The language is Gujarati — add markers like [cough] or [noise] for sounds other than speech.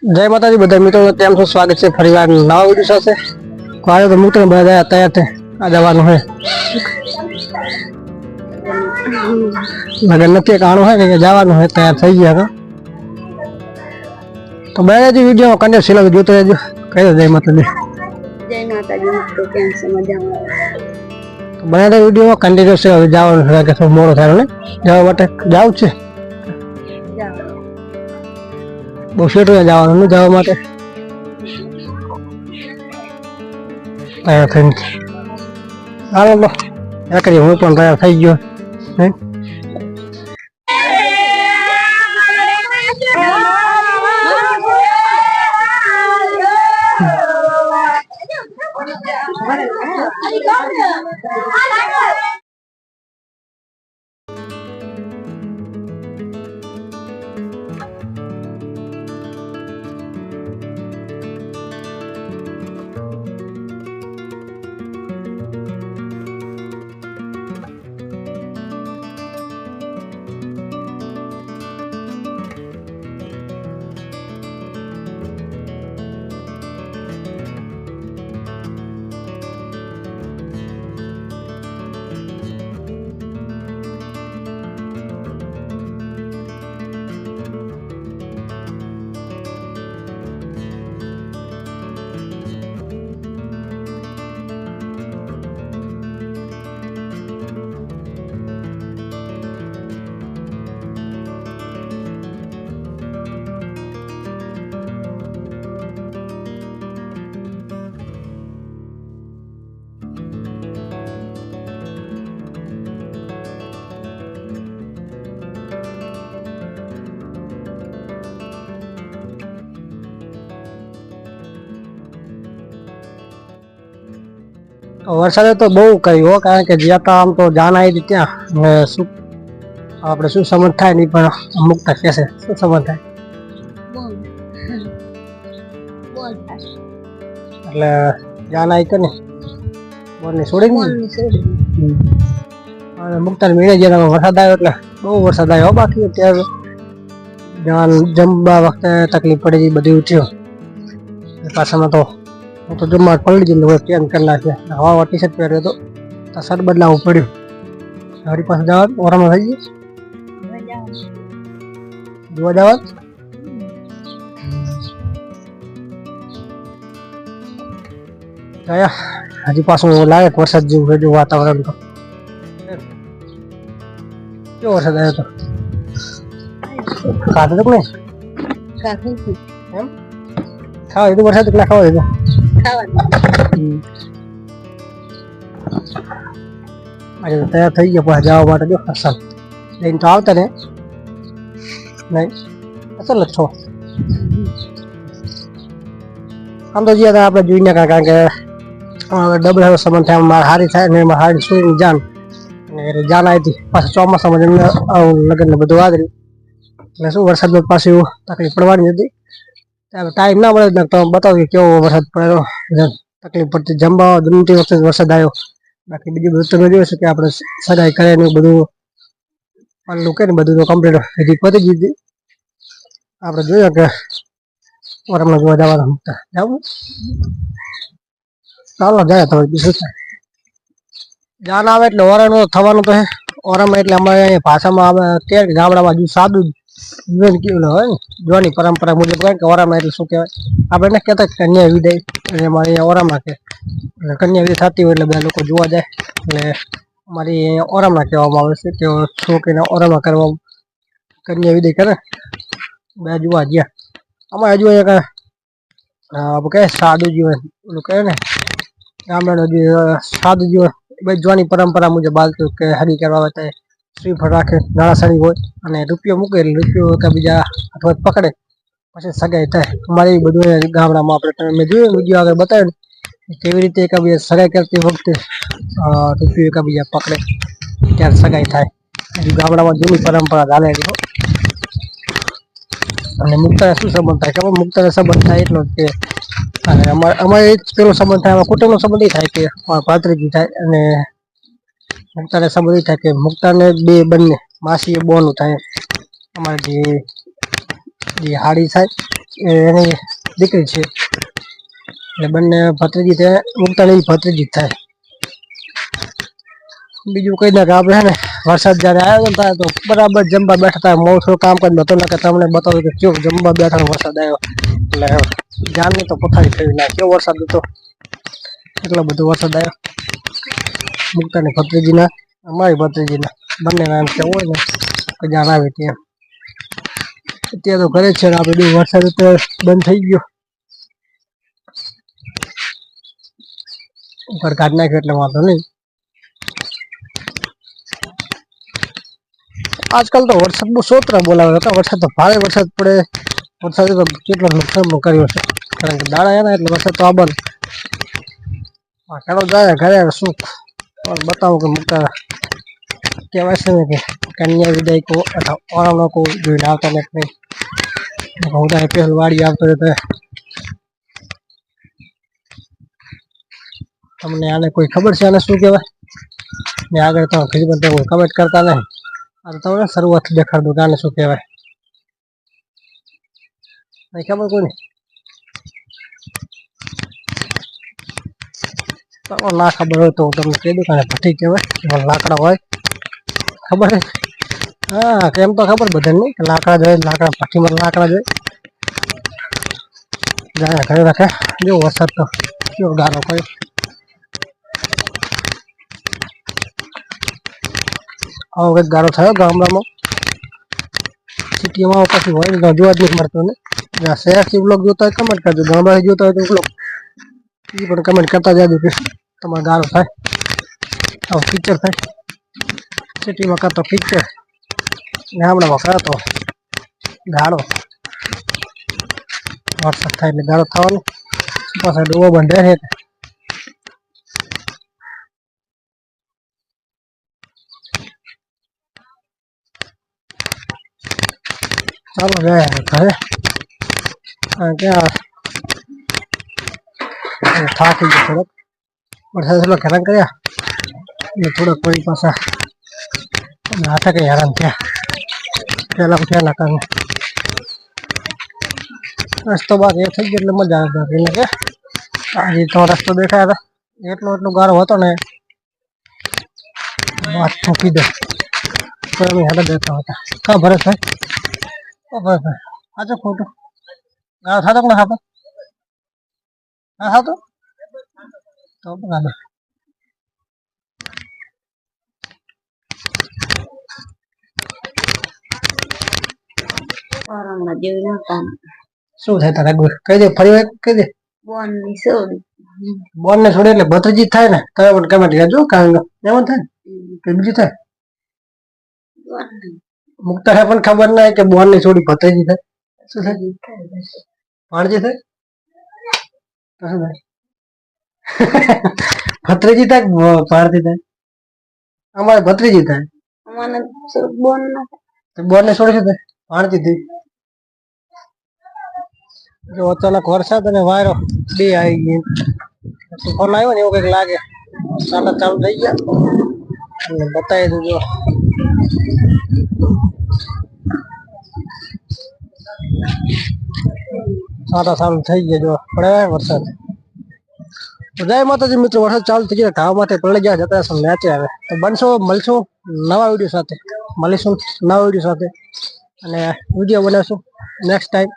જય માતાજી બધા મિત્રો કેમ છો સ્વાગત છે ફરી વાર નવા વિડીયો સાથે આજે તો મિત્રો બધા તૈયાર છે આ જવાનું હોય લગન નથી કાણું હોય ને કે જવાનું હોય તૈયાર થઈ ગયા તો તો બે વિડીયો કન્યા સિલો જોતો રહેજો કહી દો જય માતાજી જય માતાજી મિત્રો કેમ છે મજામાં તો બધા વિડીયો કન્ટિન્યુ છે હવે જવાનું છે કે થોડું મોડો થાય ને જવા માટે જાવું જ છે બહુ શેઠું જવાનું જવા માટે. તૈયાર થઈને લો. કરી, હું પણ તૈયાર થઈ ગયો. હે? વરસાદે તો બહુ કર્યું હો કારણ કે જ્યાં તો આમ તો જાન આવી હતી ત્યાં. શું આપણે શું સમજ થાય નહીં પણ અમુક તક કહેશે શું સમજ થાય. એટલે જાન આવી કે ને બોલને છોડી ને અને મુક્તાર મીણે જ્યારે વરસાદ આવ્યો એટલે બહુ વરસાદ આવ્યો બાકી અત્યારે. જાન જમવા વખતે તકલીફ પડી બધી ઉઠ્યો. પાછામાં તો તો જમવા પલળી ગયું હવે ચેન્જ કરી નાખ્યા હવા ટી શર્ટ પહેર્યો હતો તો શર્ટ બદલાવવું પડ્યું વળી પાસે જવાનું ઓરામાં થઈ ગયું હવે જાઓ. જોવા જવા ગયા હજી પાછું લાગે કે વરસાદ જેવું છે જો વાતાવરણ તો કેવો વરસાદ આવ્યો તો ખાધું તો કે નહીં કાકુ છું. એમ ખાવા દીધું વરસાદ કેટલા ખાવા દીધું તૈયાર થઈ ગયા પછી જવા માટે જો અસલ લઈને તો આવતા ને. નહીં. અસલ જ છો. આમ તો જ્યાં આપણે જોઈને કારણ કે ડબલ હેરો સંબંધ થાય મારે હારી થાય ને એમાં હારી સુઈ જાન. અને જાન આવી હતી. પાછું ચોમાસામાં લગ્ન બધું વાદળ્યું એટલે શું વરસાદમાં પાછું તકલીફ પડવાની હતી. ટાઈમ ના મળે તો બતાવ્યું કેવો વરસાદ પડ્યો. તકલીફ પડતી જમવા જમતી વખતે વરસાદ આવ્યો. બાકી બીજું બધું તમે છે કે આપણે સગાઈ કરે ને બધું. પાલું કે ને બધું તો કમ્પ્લીટ હજી પતી ગઈ આપણે જોયું કે ઓરમમાં જોવા જવાના મૂકતા જવું ચાલો, જાય તમે બીજું જાન આવે એટલે ઓરણ થવાનું તો ઓરમ એટલે અમારે અહીંયા ભાષામાં આવે કે ગામડામાં હજુ સાદું જીવન કેવું હોય ને જોવાની પરંપરા મુજબ કહે કે ઓરામાં એટલે શું કહેવાય? આપણે એને કહેતા કન્યા વિદાય. એટલે અમારે અહીંયા ઓરામાં કે કન્યા વિદાય થતી હોય એટલે બધા લોકો જોવા જાય. એટલે અમારી અહીંયા ઓરામાં કહેવામાં આવે છે કે છોકરીને ઓરામાં કરવા કન્યા વિદાય કરે. બધા જોવા ગયા અમારે હજુ અહીંયા આપણે કહે સાદું જીવન, ઓલું કહે ને, ગામડાનું સાદું જીવન. જોવાની પરંપરા મુજબ હાલતું કે હરી કરવા તો શ્રીફળ રાખે નાળાસળી હોય અને રૂપિયો મૂકે એટલે રૂપિયો કે બીજા અથવા પકડે. પછી સગાઈ થાય. અમારે એ બધું ગામડામાં આપણે તમે મેં જોયું, વીડિયો આગળ બતાવ્યું કેવી રીતે એકબીજા સગાઈ કરતી વખતે રૂપિયો એક બીજા પકડે, ત્યારે સગાઈ થાય. હજુ ગામડામાં જૂની પરંપરા ચાલેલી હો. અને મુક્તાને શું સંબંધ થાય ખબર? મુક્તાને સંબંધ થાય એટલો કે, અને અમારે અમારે પેલો સંબંધ થાય કુટુંબનો સંબંધ એ થાય કે, અમારા થાય અને મુક્તાને સંબંધ એ થાય કે મુક્તાને બે બંને માસી બોનું થાય. અમારે જે જે હાડી થાય એની દીકરી છે. એટલે બંને ભત્રીજી થાય ઉગતાની ભત્રીજી થાય. બીજું કહી ના કે આપણે છે ને, વરસાદ જયારે આવ્યો ત્યારે તો બરાબર જમવા બેઠા હતા મોં થોડું કામ કરીને ને કે તમને બતાવ્યું કે કયો જમવા બેઠા વરસાદ આવ્યો. એટલે જાનની તો પથારી ના કયો વરસાદ હતો. એટલો બધો વરસાદ આવ્યો. મુક્તાની ભત્રીજીના અમારી ભત્રીજીના બંનેના એમ કેવું હોય ને કે જાણ આવે ત્યાં અત્યારે તો ઘરે જ છે ને આપણે બી વરસાદ તો બંધ થઈ ગયો ઉપર કાઢ નાખ્યો એટલે વાંધો નહીં આજકાલ તો વરસાદ બહુ સોતરા બોલાવે હતા વરસાદ તો ભારે વરસાદ પડે વરસાદે તો કેટલો નુકસાન કર્યો છે કારણ કે દાડા એના એટલે વરસાદ તો આવવાનો આ ખેડૂત જાય ઘરે શું પણ બતાવો કે મુકતા કહેવાય છે ને કે કન્યા વિદાય કો અથવા ઓણમનો કો જોઈને આવતા ને નહીં હું તો પેલ વાડી આવતો હતો તમને આને કોઈ ખબર છે આને શું કહેવાય ને આગળ તો ખીજમાં તો કોઈ કમેન્ટ કરતા નહીં આ તો તમને શરૂઆતથી દેખાડ દઉં કે આને શું કહેવાય નહીં ખબર કોઈને તમને ના ખબર હોય તો હું તમને કહી દઉં કે આને ભઠ્ઠી કહેવાય એમાં લાકડા હોય ખબર છે હા કેમ તો ખબર બધાને નહીં કે લાકડા જોઈએ લાકડા ભઠ્ઠીમાં લાકડા જોઈએ જાય ઘરે રાખે જો વરસાદ તો કેવો ગારો કર્યો આવો કંઈક ગારો થયો ગામડામાં સિટીમાં પછી હોય ને તો જોવા જ નથી મળતો ને જ્યાં શહેરથી બ્લોગ જોતા હોય કમેન્ટ કરજો ગામડાથી જોતા હોય તો બ્લોગ એ પણ કમેન્ટ કરતા જાજો કે તમારે ગારો થાય. આવું પિક્ચર થાય. સિટીમાં કરતો તો પિક્ચર ગામડામાં કરતો ગાળો. વરસાદ થાય એટલે ગાળો થવાનો. પાછા ડોવો બંધ રહે ચાલો જાય ઘરે. થાકી ગયો થોડોક વરસાદ થોડોક હેરાન કર્યા એટલે થોડોક વળી પાછા અને હાથે કઈ હેરાન થયા પહેલા ઉઠ્યા ના કારણે રસ્તો બાદ એ થઈ ગયો એટલે મજા આવે બાકી એટલે કે આજે તો રસ્તો દેખાયા હતા એટલો એટલો ગારો હતો ને વાત ઠોકી દે તો અમે હેડા દેતા હતા કા ભરતભાઈ ઓ ભરતભાઈ આજો ખોટું ગારો થતો કે ના થતો ના થતો તો બરાબર ઓરંગમાં જેવી ના કામ શું થાય તારે ગુર કહી દે ફરી વાર કહી દે બોન ની સોડી બોન ને છોડે એટલે ભત્રીજી જ થાય ને તમે પણ કમેન્ટ કરજો કારણ કે એમ જ થાય ને? કે બીજું થાય બોન મુક્તા પણ ખબર ના હોય કે બોન ની છોડી ભત્રીજી થાય શું થાય ભાણજી થાય તો શું થાય [laughs] ભત્રીજી થાય ભારતી થાય? અમારે ભત્રીજી થાય. અમારે બોન ના તો બોન ને છોડી થાય ભારતી થઈ જો અચાનક વરસાદ અને વાયરો બે આવી ગઈ. ફોન આવ્યો ને એવું કંઈક લાગે. સાડા ચાલુ થઈ ગયા. બતાવી દઉં જો સાડા ચાલુ થઈ ગયા જો. પડે વરસાદ? જય માતાજી મિત્રો, વરસાદ ચાલુ થઈ ગયા ઘાવ માટે પડી ગયા જતા રહેશું મેચે આવે. તો બનશો, મળશું, નવા વીડિયો સાથે. મળીશું નવા વીડિયો સાથે. અને વીડિયો બનાવશું. Next time